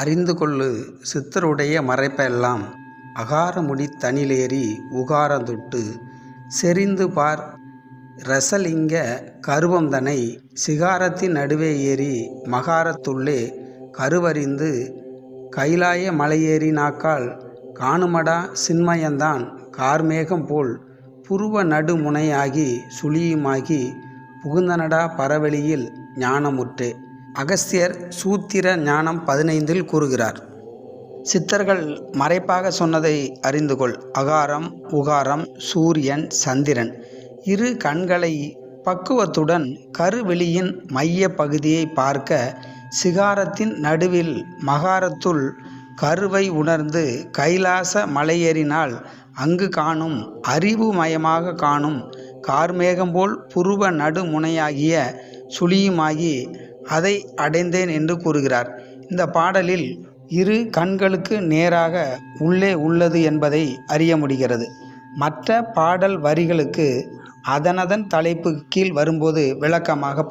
அறிந்து கொள்ளு சித்தருடைய மறைப்பெல்லாம். அகாரமுடி தனிலேறி உகாரந்தொட்டு செறிந்து பார் ரசலிங்க கருவம்தனை சிகாரத்தின் நடுவே ஏறி மகாரத்துள்ளே கருவறிந்து கைலாய மலையேறினாக்கால் காணுமடா சின்மயந்தான் கார்மேகம் போல் புருவ நடுமுனையாகி சுழியுமாகி புகுந்தனடா பரவெளியில் ஞானமுற்றே. அகஸ்தியர் சூத்திர ஞானம் பதினைந்தில் கூறுகிறார் சித்தர்கள் மறைப்பாக சொன்னதை அறிந்து கொள். அகாரம் உகாரம் சூரியன் சந்திரன். இரு கண்களை பக்குவத்துடன் கருவெளியின் மைய பகுதியை பார்க்க சிகாரத்தின் நடுவில் மகாரத்துள் கருவை உணர்ந்து கைலாச மலையேறினால் அங்கு காணும் அறிவுமயமாக காணும் கார்மேகம் போல் புருவ நடுமுனையாகிய சுழியுமாகி அதை அடைந்தேன் என்று கூறுகிறார். இந்த பாடலில் இரு கண்களுக்கு நேராக உள்ளே உள்ளது என்பதை அறிய முடிகிறது. மற்ற பாடல் வரிகளுக்கு அதனதன் தலைப்பு கீழ் வரும்போது விளக்கமாக